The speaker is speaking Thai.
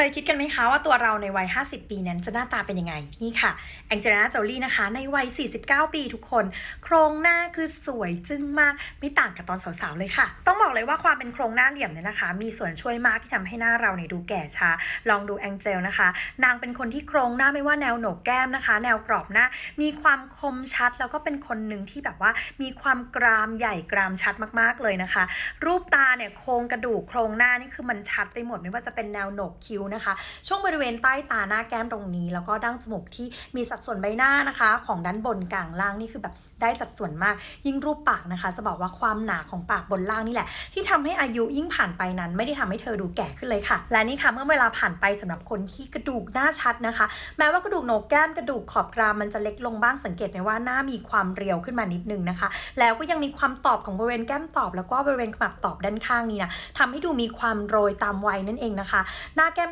เคยคิดกันไหมคะว่าตัวเราในวัย 50 ปีนั้นจะหน้าตาเป็นยังไง นี่ค่ะ แองเจลิน่าโจลี่นะคะ ในวัย 49 ปีทุกคน โครงหน้าคือสวยจึ้งมาก ไม่ต่างกับตอนสาวๆเลยค่ะ ต้องบอกเลยว่าความเป็นโครงหน้าเหลี่ยมเนี่ยนะคะ มีส่วนช่วยมากที่ทำให้หน้าเราเนี่ยดูแก่ช้า ลองดูแองเจลนะคะ นางเป็นคนที่โครงหน้าไม่ว่าแนวโหนกแก้มนะคะ แนวกรอบหน้า มีความคมชัดแล้วก็เป็นคนหนึ่งที่แบบว่า มีความกรามใหญ่กรามชัดมากๆเลยนะคะ รูปตาเนี่ยโครงกระดูกโครงหน้านี่คือมันชัดไปหมดไม่ว่าจะเป็นแนวโหนกคิ้วนะคะ ช่วงบริเวณใต้ตาหน้าแก้มตรงนี้ แล้วก็ดั้งจมูกที่มีสัดส่วนใบหน้านะคะ ของด้านบนกลางล่างนี่คือแบบได้สัดส่วนมาก ยิ่งรูปปากนะคะ จะบอกว่าความหนาของปากบนล่างนี่แหละ ที่ทำให้อายุยิ่งผ่านไปนั้น ไม่ได้ทำให้เธอดูแก่ขึ้นเลยค่ะ และนี่ค่ะเมื่อเวลาผ่านไปสำหรับคนที่กระดูกหน้าชัดนะคะ แม้ว่ากระดูกโหนกแก้มกระดูกขอบกรามมันจะเล็กลงบ้างสังเกตไหมว่าหน้ามีความเรียวขึ้นมานิดนึงนะคะ แล้วก็ยังมีความตอบของบริเวณแก้มตอบ แล้วก็บริเวณขมับตอบด้านข้างนี้นะทำให้ดูมีความโรยตามวัยนั่นเองนะคะ หน้าแก้ม